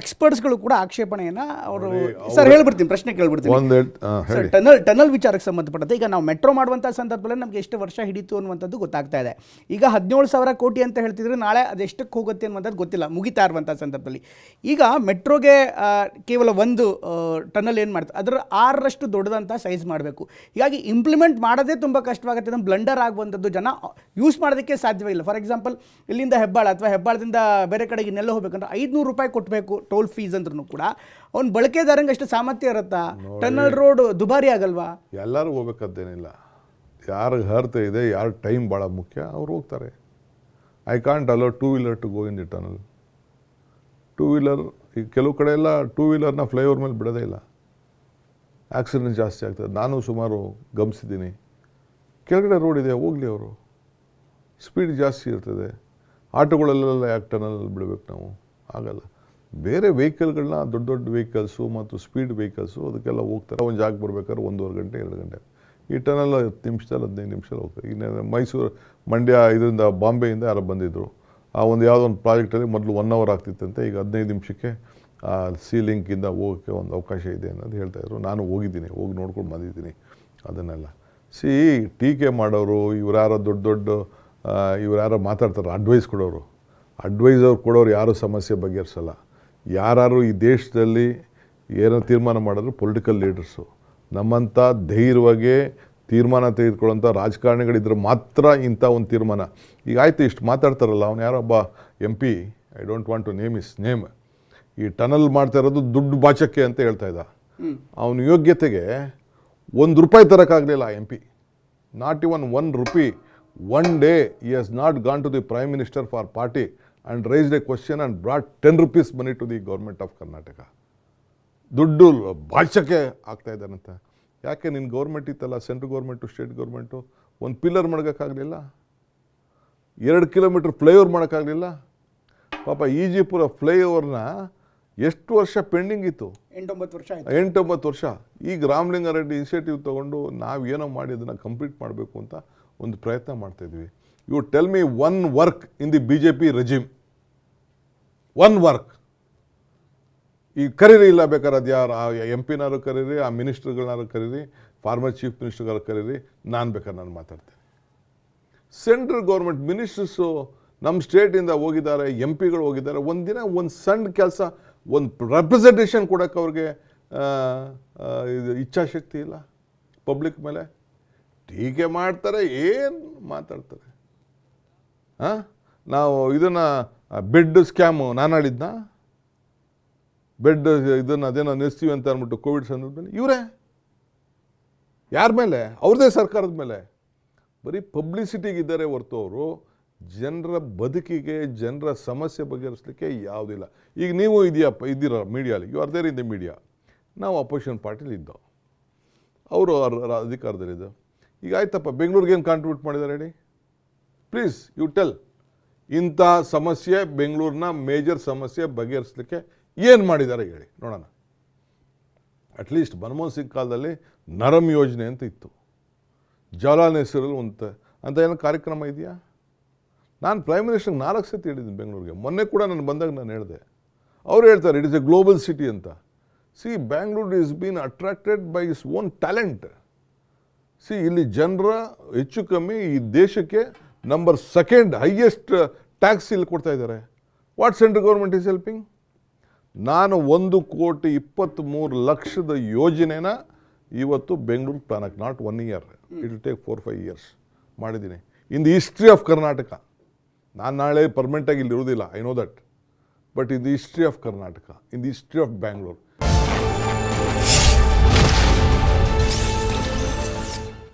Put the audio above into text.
ಎಕ್ಸ್ಪರ್ಟ್ಸ್ಗಳು ಕೂಡ ಆಕ್ಷೇಪಣೆಯನ್ನ ಅವರು ಸರ್ ಹೇಳ್ಬಿಡ್ತೀನಿ ಪ್ರಶ್ನೆ ಕೇಳ್ಬಿಡ್ತೀನಿ. ಸರ್ ಟನಲ್ ಟನಲ್ ವಿಚಾರಕ್ಕೆ ಸಂಬಂಧಪಟ್ಟಂತೆ ಈಗ ನಾವು ಮೆಟ್ರೋ ಮಾಡುವಂಥ ಸಂದರ್ಭದಲ್ಲಿ ನಮಗೆ ಎಷ್ಟು ವರ್ಷ ಹಿಡಿತು ಅನ್ನುವಂಥದ್ದು ಗೊತ್ತಾಗ್ತಾ ಇದೆ. ಈಗ ಹದಿನೇಳು ಸಾವಿರ ಕೋಟಿ ಅಂತ ಹೇಳ್ತಿದ್ರೆ ನಾಳೆ ಅದೆಷ್ಟಕ್ಕೆ ಹೋಗುತ್ತೆ ಅನ್ನುವಂಥದ್ದು ಗೊತ್ತಿಲ್ಲ ಮುಗಿತಾ ಇರುವಂಥ ಸಂದರ್ಭದಲ್ಲಿ. ಈಗ ಮೆಟ್ರೋಗೆ ಕೇವಲ ಒಂದು ಟನಲ್ ಏನು ಮಾಡ್ತಾರೆ ಅದರ ಆರರಷ್ಟು ದೊಡ್ಡದಂಥ ಸೈಜ್ ಮಾಡಬೇಕು. ಹೀಗಾಗಿ ಇಂಪ್ಲಿಮೆಂಟ್ ಮಾಡೋದೇ ತುಂಬ ಕಷ್ಟವಾಗುತ್ತೆ ನಮ್ಮ ಬ್ಲಂಡರ್ ಆಗುವಂಥದ್ದು ಜನ ಯೂಸ್ ಮಾಡೋದಕ್ಕೆ ಸಾಧ್ಯವಿಲ್ಲ ಫಾರ್ ಎಕ್ಸಾಂಪಲ್ ಇಲ್ಲಿಂದ ಹೆಬ್ಬಾಳ ಅಥವಾ ಹೆಬ್ಬಾಳದಿಂದ ಬೇರೆ ಕಡೆಗೆ ನೆಲ್ಲ ಹೋಗ್ಬೇಕಂದ್ರೆ ಐದುನೂರು ರೂಪಾಯಿ ಕೊಟ್ಟಬೇಕು ಟೋಲ್ ಫೀಸ್ ಅಂದ್ರೂ ಕೂಡ ಅವ್ನು ಬಳಕೆದಾರಂಗೆ ಅಷ್ಟು ಸಾಮರ್ಥ್ಯ ಇರುತ್ತಾ? ಟನಲ್ ರೋಡ್ ದುಬಾರಿ ಆಗಲ್ವಾ? ಎಲ್ಲರೂ ಹೋಗ್ಬೇಕಂತೇನಿಲ್ಲ ಯಾರಿಗೆ ಹರ್ತ ಇದೆ ಯಾರು ಟೈಮ್ ಭಾಳ ಮುಖ್ಯ ಅವ್ರು ಹೋಗ್ತಾರೆ. I can't allow two wheeler to go in the tunnel. Two wheeler ಈಗ ಕೆಲವು ಕಡೆ ಎಲ್ಲ ಟೂ ವೀಲರ್ನ ಫ್ಲೈಓವರ್ ಮೇಲೆ ಬಿಡೋದೇ ಇಲ್ಲ. ಆಕ್ಸಿಡೆಂಟ್ ಜಾಸ್ತಿ ಆಗ್ತದೆ. ನಾನು ಸುಮಾರು ಗಮನಿಸಿದ್ದೀನಿ. ಕೆಳಗಡೆ ರೋಡ್ ಇದೆ ಹೋಗಲಿ ಅವರು. ಸ್ಪೀಡ್ ಜಾಸ್ತಿ ಇರ್ತದೆ. ಆಟೋಗಳಲ್ಲೆಲ್ಲ ಯಾಕೆ ಟನಲ್ ಬಿಡಬೇಕು ನಾವು? ಆಗಲ್ಲ. ಬೇರೆ ವೆಹಿಕಲ್ಗಳನ್ನ ದೊಡ್ಡ ದೊಡ್ಡ ವೆಹಿಕಲ್ಸು ಮತ್ತು ಸ್ಪೀಡ್ ವೆಹಿಕಲ್ಸು ಅದಕ್ಕೆಲ್ಲ ಹೋಗ್ತಾರೆ. ಒಂದು ಜಾಗ ಬರ್ಬೇಕಾದ್ರೆ ಒಂದೂವರೆ ಗಂಟೆ, ಎರಡು ಗಂಟೆ. ಈ ಟನಲ್ ಹತ್ತು ನಿಮಿಷದಲ್ಲಿ, ಹದಿನೈದು ನಿಮಿಷದಲ್ಲಿ ಹೋಗ್ತಾರೆ. ಇನ್ನೇನು ಮೈಸೂರು, ಮಂಡ್ಯ ಇದರಿಂದ ಬಾಂಬೆಯಿಂದ ಯಾರು ಬಂದಿದ್ದರು ಆ ಒಂದು ಯಾವುದೋ ಒಂದು ಪ್ರಾಜೆಕ್ಟಲ್ಲಿ ಮೊದಲು ಒನ್ ಅವರ್ ಆಗ್ತಿತ್ತಂತೆ. ಈಗ ಹದಿನೈದು ನಿಮಿಷಕ್ಕೆ ಆ ಸೀಲಿಂಕಿಂದ ಹೋಗೋಕ್ಕೆ ಒಂದು ಅವಕಾಶ ಇದೆ ಅನ್ನೋದು ಹೇಳ್ತಾಯಿದ್ರು ನಾನು ಹೋಗಿದ್ದೀನಿ, ಹೋಗಿ ನೋಡ್ಕೊಂಡು ಬಂದಿದ್ದೀನಿ ಅದನ್ನೆಲ್ಲ. ಸಿ, ಟೀಕೆ ಮಾಡೋರು ಇವ್ರು ಯಾರೋ ದೊಡ್ಡ ದೊಡ್ಡ ಇವ್ರು ಯಾರೋ ಮಾತಾಡ್ತಾರೆ ಅಡ್ವೈಸ್ ಕೊಡೋರು. ಅಡ್ವೈಸ್ ಅವ್ರು ಕೊಡೋರು ಯಾರೂ ಸಮಸ್ಯೆ ಬಗೆಹರಿಸಲ್ಲ. ಯಾರು ಈ ದೇಶದಲ್ಲಿ ಏನೋ ತೀರ್ಮಾನ ಮಾಡಿದ್ರು ಪೊಲಿಟಿಕಲ್ ಲೀಡರ್ಸು ನಮ್ಮಂಥ ಧೈರ್ಯವಾಗಿ ತೀರ್ಮಾನ ತೆಗೆದುಕೊಳ್ಳೋಂಥ ರಾಜಕಾರಣಿಗಳಿದ್ರೆ ಮಾತ್ರ ಇಂಥ ಒಂದು ತೀರ್ಮಾನ. ಈಗ ಆಯಿತು ಇಷ್ಟು ಮಾತಾಡ್ತಾರಲ್ಲ ಅವನು ಯಾರೊಬ್ಬ M P I don't want to name is name ಈ ಟನಲ್ ಮಾಡ್ತಾ ಇರೋದು ದುಡ್ಡು ಬಾಚಕ್ಕೆ ಅಂತ ಹೇಳ್ತಾ ಇದ್ದ. ಅವನ ಯೋಗ್ಯತೆಗೆ ಒಂದು ರೂಪಾಯಿ ತರೋಕ್ಕಾಗಲಿಲ್ಲ M P not even one rupee one day he has not gone to the prime minister for party and raised a question and brought ten rupees money to the government of Karnataka ದುಡ್ಡು ಭಾಷಕ್ಕೆ ಆಗ್ತಾ ಇದ್ದಾನಂತೆ. ಯಾಕೆ ನಿನ್ನ government ಇತ್ತಲ್ಲ central government state government ಒಂದು pillar ಮಾಡೋಕ್ಕಾಗಲಿಲ್ಲ ಎರಡು ಕಿಲೋಮೀಟ್ರ್ ಫ್ಲೈಓವರ್ ಮಾಡೋಕ್ಕಾಗಲಿಲ್ಲ? ಪಾಪ ಈಜಿಪುರ ಫ್ಲೈಓವರ್ನ ಎಷ್ಟು ವರ್ಷ ಪೆಂಡಿಂಗ್ ಇತ್ತು? ಎಂಟೊಂಬತ್ತು ವರ್ಷ ಎಂಟೊಂಬತ್ತು ವರ್ಷ. ಈಗ ರಾಮಲಿಂಗಾರೆಡ್ಡಿ ಇನಿಷಿಯೇಟಿವ್ ತೊಗೊಂಡು ನಾವು ಏನೋ ಮಾಡಿ ಅದನ್ನು ಕಂಪ್ಲೀಟ್ ಮಾಡಬೇಕು ಅಂತ ಒಂದು ಪ್ರಯತ್ನ ಮಾಡ್ತಾಯಿದ್ವಿ you tell me one work in the B J P regime one work ಈ ಕರೀರಿ ಇಲ್ಲ ಬೇಕಾದ್ರೆ ಅದು ಯಾರು ಆ ಎಂ ಪಿನಾರು ಕರೀರಿ, ಆ ಮಿನಿಸ್ಟ್ರ್ಗಳನ್ನಾರು ಕರೀರಿ, ಫಾರ್ಮರ್ ಚೀಫ್ ಮಿನಿಸ್ಟರ್ಗಾರು ಕರೀರಿ, ನಾನು ಬೇಕಾದ್ರೆ ನಾನು ಮಾತಾಡ್ತೇನೆ. ಸೆಂಟ್ರಲ್ ಗೌರ್ಮೆಂಟ್ ಮಿನಿಸ್ಟರ್ಸು ನಮ್ಮ ಸ್ಟೇಟಿಂದ ಹೋಗಿದ್ದಾರೆ ಎಂ ಪಿಗಳು ಹೋಗಿದ್ದಾರೆ ಒಂದಿನ ಒಂದು ಸಣ್ಣ ಕೆಲಸ, ಒಂದು ರೆಪ್ರೆಸೆಂಟೇಷನ್ ಕೊಡೋಕೆ ಅವ್ರಿಗೆ ಇದು ಇಚ್ಛಾಶಕ್ತಿ ಇಲ್ಲ ಪಬ್ಲಿಕ್ ಮೇಲೆ. ಟೀಕೆ ಮಾಡ್ತಾರೆ, ಏನು ಮಾತಾಡ್ತಾರೆ? ಹಾಂ ನಾವು ಇದನ್ನು ಬೆಡ್ ಸ್ಕ್ಯಾಮು ನಾನು ಆಡಿದ್ನ? ಬೆಡ್ ಇದನ್ನು ಅದೇನೋ ನಿಲ್ಲಿಸ್ತೀವಿ ಅಂತ ಅಂದ್ಬಿಟ್ಟು ಕೋವಿಡ್ ಸಂದರ್ಭದಲ್ಲಿ ಇವರೇ. ಯಾರ ಮೇಲೆ? ಅವ್ರದೇ ಸರ್ಕಾರದ ಮೇಲೆ. ಬರೀ ಪಬ್ಲಿಸಿಟಿಗಿದ್ದಾರೆ ಹೊರತು ಅವರು. ಜನರ ಬದುಕಿಗೆ, ಜನರ ಸಮಸ್ಯೆ ಬಗೆಹರಿಸಲಿಕ್ಕೆ ಯಾವುದಿಲ್ಲ ಈಗ ನೀವು ಇದೆಯಪ್ಪ, ಇದ್ದೀರ ಮೀಡಿಯಾಲಿ you are there in the media ನಾವು ಅಪೋಸಿಷನ್ ಪಾರ್ಟಿಲಿ ಇದ್ದೋ. ಅವರು ಅಧಿಕಾರದಲ್ಲಿದ್ದು. ಈಗ ಆಯ್ತಪ್ಪ, ಬೆಂಗಳೂರಿಗೆ ಏನು ಕಾಂಟ್ರಿಬ್ಯೂಟ್ ಮಾಡಿದ್ದಾರೆ ಹೇಳಿ? ಪ್ಲೀಸ್ ಯು ಟೆಲ್ ಇಂಥ ಸಮಸ್ಯೆ ಬೆಂಗಳೂರಿನ ಮೇಜರ್ ಸಮಸ್ಯೆ ಬಗೆಹರಿಸಲಿಕ್ಕೆ ಏನು ಮಾಡಿದ್ದಾರೆ ಹೇಳಿ, ನೋಡೋಣ. ಅಟ್ಲೀಸ್ಟ್ ಮನಮೋಹನ್ ಸಿಂಗ್ ಕಾಲದಲ್ಲಿ ನರಮ್ ಯೋಜನೆ ಅಂತ ಇತ್ತು. ಜವಾಹರ್ಲಾಲ್ ಹೆಸರಲ್ಲಿ ಒಂದು ಅಂತ ಏನೋ ಕಾರ್ಯಕ್ರಮ ಇದೆಯಾ? ನಾನು ಪ್ರೈಮ್ ಮಿನಿಸ್ಟರ್ಗೆ ನಾಲ್ಕು ಸತಿ ಹೇಳಿದ್ದೀನಿ ಬೆಂಗಳೂರಿಗೆ. ಮೊನ್ನೆ ಕೂಡ ನಾನು ಬಂದಾಗ ನಾನು ಹೇಳಿದೆ. ಅವ್ರು ಹೇಳ್ತಾರೆ it is a global city ಅಂತ. See Bangalore is been attracted by his own talent see ಇಲ್ಲಿ ಜನರ ಹೆಚ್ಚು ಕಮ್ಮಿ ಈ ದೇಶಕ್ಕೆ ನಂಬರ್ ಸೆಕೆಂಡ್ ಹೈಯೆಸ್ಟ್ ಟ್ಯಾಕ್ಸ್ ಇಲ್ಲಿ ಕೊಡ್ತಾ ಇದ್ದಾರೆ. What central government is helping ನಾನು ಒಂದು ಕೋಟಿ ಇಪ್ಪತ್ತ್ಮೂರು ಲಕ್ಷದ ಯೋಜನೆನ ಇವತ್ತು Bengaluru ಪ್ಲಾನಕ್ಕೆ not one year it will take four five years ಮಾಡಿದ್ದೀನಿ. In the history of Karnataka ನಾನು ನಾಳೆ ಪರ್ಮನೆಂಟಾಗಿ ಇಲ್ಲಿ ಇರೋದಿಲ್ಲ I know that but in the history of Karnataka in the history of Bangalore